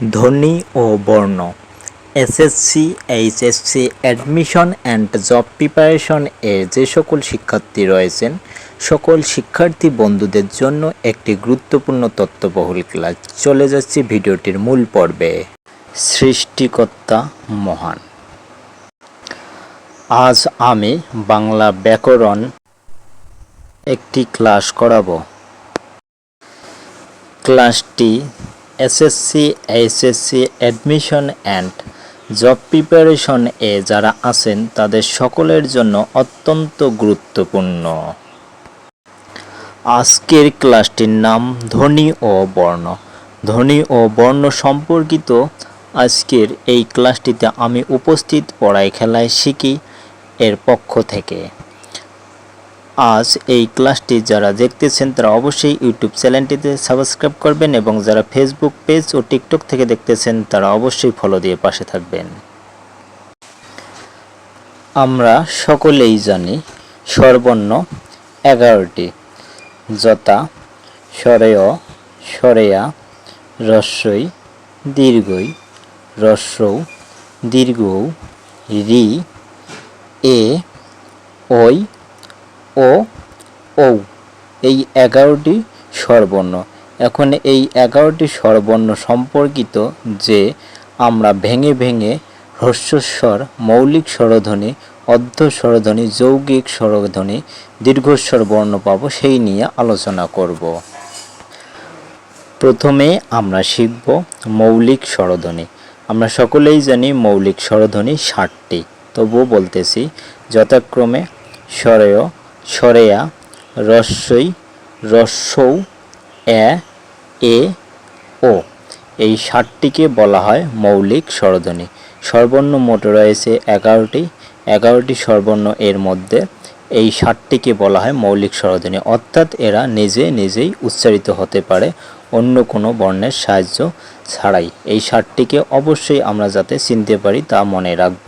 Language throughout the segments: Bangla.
ধ্বনি ও বর্ণ SSC HSC admission and job preparation এ যে সকল শিক্ষার্থী রয়েছেন, সকল শিক্ষার্থী বন্ধুদের জন্য একটি গুরুত্বপূর্ণ তত্ত্ববহুল ক্লাস চলে যাচ্ছে ভিডিওটির মূল পর্বে। সৃষ্টিকর্তা মহান। আজ আমি বাংলা ব্যাকরণ একটি ক্লাস করাবো। ক্লাসটি SSC HSC admission and job preparation এ যারা আছেন, তাদের সকলের জন্য অত্যন্ত গুরুত্বপূর্ণ। আজকের ক্লাসটির নাম ধ্বনি ও বর্ণ। ধ্বনি ও বর্ণ সম্পর্কিত আজকের এই ক্লাসটিতে আমি উপস্থিত পড়াই খেলায় শিখি এর পক্ষ থেকে। আজ এই ক্লাসটি যারা দেখতেছেন তারা অবশ্যই ইউটিউব চ্যানেলটিতে সাবস্ক্রাইব করবেন এবং যারা ফেসবুক পেজ ও টিকটক থেকে দেখতেছেন তারা অবশ্যই ফলো দিয়ে পাশে থাকবেন। আমরা সকলেই জানি স্বরবর্ণ এগারোটি, যথা স্বরেয় স্বরেয়া রস্বই দীর্ঘই রস্বৌ দীর্ঘ রি, এ ওই ও, ঔ। এই এগারোটি স্বরবর্ণ। এখন এই এগারোটি স্বরবর্ণ সম্পর্কিত যে আমরা ভেঙে ভেঙে হ্রস্বস্বর মৌলিক স্বরধ্বনি, অর্ধ স্বরধ্বনি, যৌগিক স্বরধ্বনি দীর্ঘস্বর বর্ণ পাবো, সেই নিয়ে আলোচনা করব। প্রথমে আমরা শিখব মৌলিক স্বরধ্বনি। আমরা সকলেই জানি মৌলিক স্বরধ্বনি ষাটটি। তবুও বলতেছি, যথাক্রমে স্বরেয় সরেয়া রস্বই রস্বৌ এ এ, ও। এই ষাটটিকে বলা হয় মৌলিক স্বরধ্বনি। স্বরবর্ণ মোট রয়েছে এগারোটি। এগারোটি স্বরবর্ণ এর মধ্যে এই ষাটটিকে বলা হয় মৌলিক স্বরধ্বনি। অর্থাৎ এরা নিজে নিজেই উচ্চারিত হতে পারে অন্য কোনো বর্ণের সাহায্য ছাড়াই এই ষাটটিকে অবশ্যই আমরা যাতে চিনতে পারি তা মনে রাখব।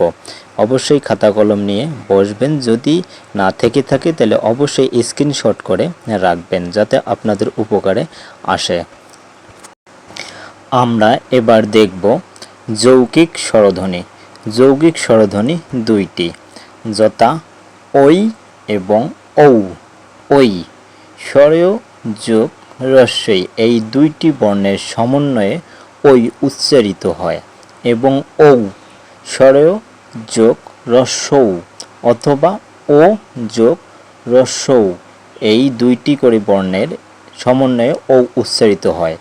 অবশ্যই খাতা কলম নিয়ে বসবেন। যদি না থেকে থাকে, তাহলে অবশ্যই স্ক্রিনশট করে রাখবেন যাতে আপনাদের উপকারে আসে। আমরা এবার দেখব যৌগিক স্বরধ্বনি। যৌগিক স্বরধ্বনি দুইটি, যথা ওই এবং ঔ। ওই স্বরেয় যোগ রস্বই এই দুইটি বর্ণের সমন্বয়ে ওই উচ্চারিত হয় এবং ঔ স্বরেয় যোগ রস্বৌ অথবা ও যোগ রস্বৌ এই দুইটি করে বর্ণের সমন্বয়ে ও উচ্চারিত হয়।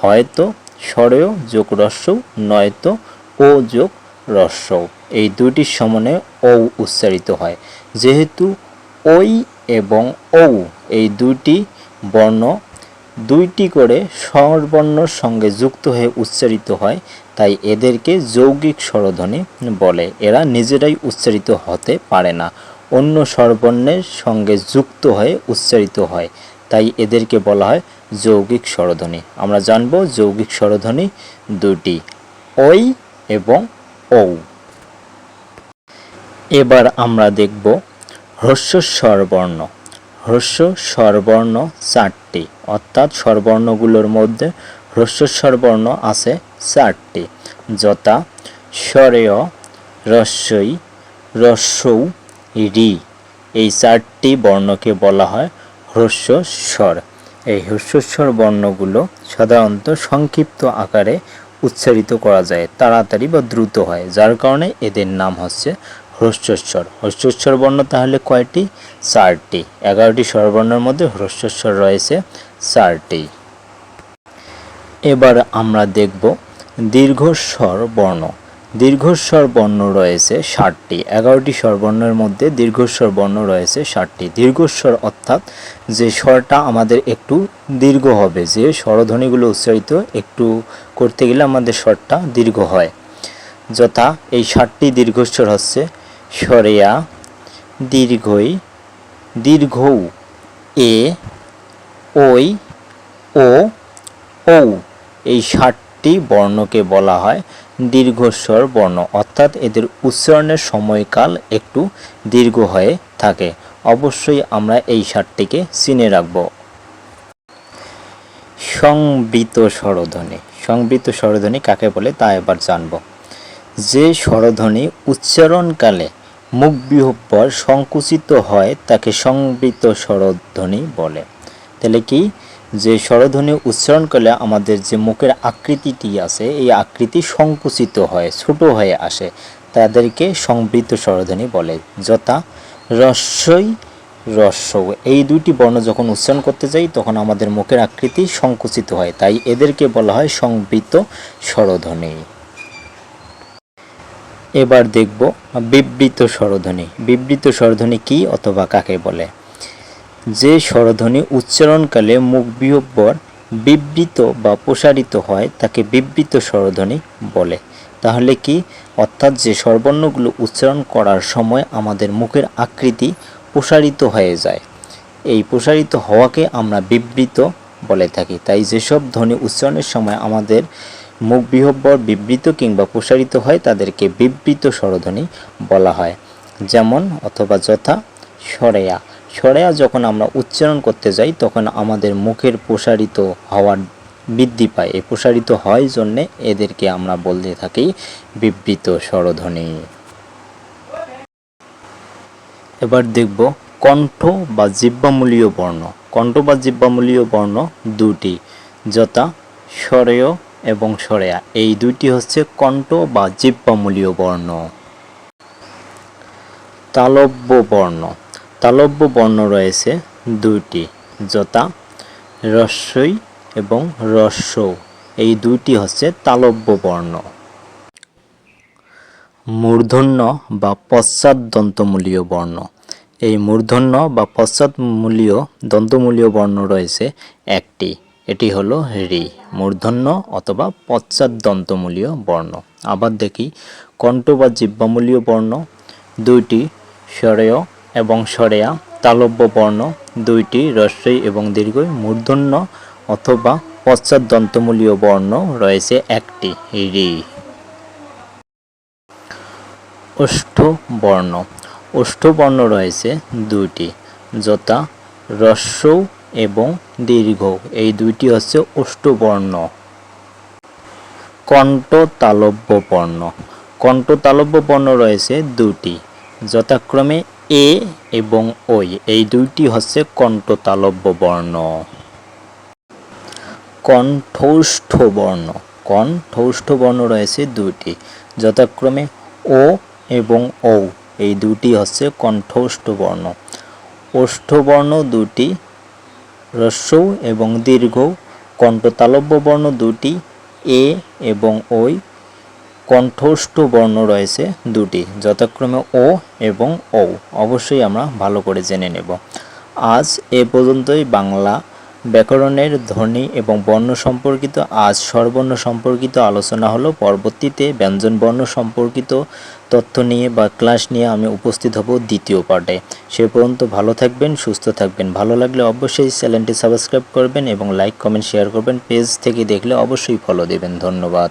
হয়তো স্বরেয় যোগ রস্বৌ নয়তো ও যোগ রস্বৌ এই দুইটির সমন্বয়ে ও উচ্চারিত হয়। যেহেতু ওই এবং ঔ, এই দুইটি বর্ণ দুইটি করে স্বরবর্ণর সঙ্গে যুক্ত হয়ে উচ্চারিত হয়, তাই এদেরকে যৌগিক স্বরধ্বনি বলে। এরা নিজেরাই উচ্চারিত হতে পারে না, অন্য স্বরবর্ণের সঙ্গে যুক্ত হয়ে উচ্চারিত হয়, তাই এদেরকে বলা হয় যৌগিক স্বরধ্বনি। আমরা জানব যৌগিক স্বরধ্বনি দুটি ওই এবং ঔ। এবার আমরা দেখব হ্রস্বস্বর বর্ণ হ্রস্ব স্বরবর্ণ চারটি। অর্থাৎ স্বরবর্ণগুলোর মধ্যে হ্রস্বস্বর স্বরবর্ণ আছে চারটি। যথা স্বরেয় রস্বই রস্বৌ রি। এই চারটি বর্ণকে বলা হয় হ্রস্বস্বর এই হ্রস্বস্বর বর্ণগুলো সাধারণত সংক্ষিপ্ত আকারে উচ্চারিত করা যায়, তাড়াতাড়ি বা দ্রুত হয়, যার কারণে এদের নাম হচ্ছে হ্রস্বস্বর। হ্রস্বস্বর বর্ণ তাহলে কয়টি? চারটি। এগারোটি স্বরবর্ণের মধ্যে হ্রস্বস্বর রয়েছে চারটি। এবার আমরা দেখব দীর্ঘস্বর বর্ণ। দীর্ঘস্বর বর্ণ রয়েছে ষাটটি। এগারোটি স্বরবর্ণের মধ্যে দীর্ঘস্বর বর্ণ রয়েছে ষাটটি। দীর্ঘস্বর অর্থাৎ যে স্বরটা আমাদের একটু দীর্ঘ হবে, যে স্বরধ্বনিগুলো উচ্চারিত একটু করতে গেলে আমাদের স্বরটা দীর্ঘ হয়। যথা এই ষাটটি দীর্ঘস্বর হচ্ছে সরেয়া, দীর্ঘই, দীর্ঘৌ, এ ওই ও, ঔ। এই ষাটটি বর্ণকে বলা হয় দীর্ঘস্বর বর্ণ। অর্থাৎ এদের উচ্চারণের সময়কাল একটু দীর্ঘ হয়ে থাকে। অবশ্যই আমরা এই ষাটটিকে চিনে রাখব। সংবৃত স্বরধ্বনি। সংবৃত স্বরধ্বনি কাকে বলে তা এবার জানব। যে স্বরধ্বনি উচ্চারণকালে মুখ বিহব্বর সংকুচিত হয় তাকে সংবৃত স্বরধ্বনি বলে। তাহলে কি? যে স্বরধ্বনি উচ্চারণ করলে আমাদের যে মুখের আকৃতিটি আছে, এই আকৃতি সংকুচিত হয়, ছোট হয়ে আসে। তাদেরকে সংবৃত স্বরধ্বনি বলে। যথা রস্যই রস্য। এই দুইটি বর্ণ যখন উচ্চারণ করতে যাই, তখন আমাদের মুখের আকৃতি সংকুচিত হয়। তাই এদেরকে বলা হয় সংবৃত স্বরধ্বনি। এবার দেখব বিবৃত স্বরধ্বনি। বিবৃত স্বরধ্বনি কি অথবা কাকে বলে? যে স্বরধ্বনি উচ্চারণকালে মুখ বিহব্বর বিবৃত বা প্রসারিত হয়, তাকে বিবৃত স্বরধ্বনি বলে। তাহলে কি? অর্থাৎ যে স্বরবর্ণগুলো উচ্চারণ করার সময় আমাদের মুখের আকৃতি প্রসারিত হয়ে যায়। এই প্রসারিত হওয়াকে আমরা বিবৃত বলে থাকি। তাই যেসব ধ্বনি উচ্চারণের সময় আমাদের মুখ বিহব্বর বিবৃত কিংবা প্রসারিত হয় তাদেরকে বিবৃত স্বরধ্বনি বলা হয়। যেমন, অথবা যথা, সরেয়া। সরেয়া যখন আমরা উচ্চারণ করতে যাই, তখন আমাদের মুখের প্রসারিত হওয়ার বৃদ্ধি পায়। এই প্রসারিত হয় জন্যে এদেরকে আমরা বলতে থাকি বিবৃত স্বরধ্বনি। এবার দেখব কণ্ঠ বা জিব্বামূলীয় বর্ণ। কণ্ঠ বা জিব্বামূলীয় বর্ণ দুটি, যথা স্বরেয় এবং সরেয়া। এই দুইটি হচ্ছে কণ্ঠ বা জিব্বামূলীয় বর্ণ। তালব্য বর্ণ। তালব্য বর্ণ রয়েছে দুইটি, যথা, রস্যই এবং রস্য এই দুইটি হচ্ছে তালব্য বর্ণ। মূর্ধন্য বা পশ্চাৎ দন্তমূলীয় বর্ণ। এই মূর্ধন্য বা পশ্চাৎমূলীয় দন্তমূলীয় বর্ণ রয়েছে একটি। এটি হলো রি, মূর্ধন্য অথবা পশ্চাৎ দন্তমূলীয় বর্ণ। আবার দেখি, কণ্ঠ বা জিব্বামূলীয় বর্ণ, দুইটি স্বরেয় এবং স্বরেয়া তালব্য বর্ণ, দুইটি রস্যই এবং দীর্ঘই মূর্ধন্য অথবা পশ্চাৎ দন্তমূলীয় বর্ণ রয়েছে একটি, রি। ওষ্ঠ বর্ণ ওষ্ঠ বর্ণ রয়েছে দুইটি, যথা রস্য এবং দীর্ঘ। এই দুইটি হচ্ছে ওষ্ঠবর্ণ কণ্ঠ তালব্য বর্ণ কণ্ঠ তালব্য বর্ণ রয়েছে দুটি, যথাক্রমে এ এবং ওই। এই দুইটি হচ্ছে কণ্ঠ তালব্য বর্ণ কণ্ঠস্থ বর্ণ বর্ণ রয়েছে দুটি, যথাক্রমে ও এবং ঔ। এই দুটি হচ্ছে কণ্ঠস্থ বর্ণ ওষ্ঠবর্ণ দুটি হ্রস্ব এবং দীর্ঘ কণ্ঠতালব্য বর্ণ দুটি, এ এবং ওই কণ্ঠস্থ বর্ণ রয়েছে দুটি, যথাক্রমে ও এবং ও অবশ্যই আমরা ভালো করে জেনে নেব। আজ এ পর্যন্তই। বাংলা ব্যাকরণের ধ্বনি এবং বর্ণ সম্পর্কিত, আজ স্বরবর্ণ সম্পর্কিত আলোচনা হলো পরবর্তীতে ব্যঞ্জন বর্ণ সম্পর্কিত তথ্য নিয়ে বা ক্লাস নিয়ে আমি উপস্থিত হব দ্বিতীয় পার্টে সে পর্যন্ত ভালো থাকবেন, সুস্থ থাকবেন। ভালো লাগলে অবশ্যই চ্যানেলটি সাবস্ক্রাইব করবেন এবং লাইক, কমেন্ট, শেয়ার করবেন। পেজ থেকে দেখলে অবশ্যই ফলো দেবেন। ধন্যবাদ।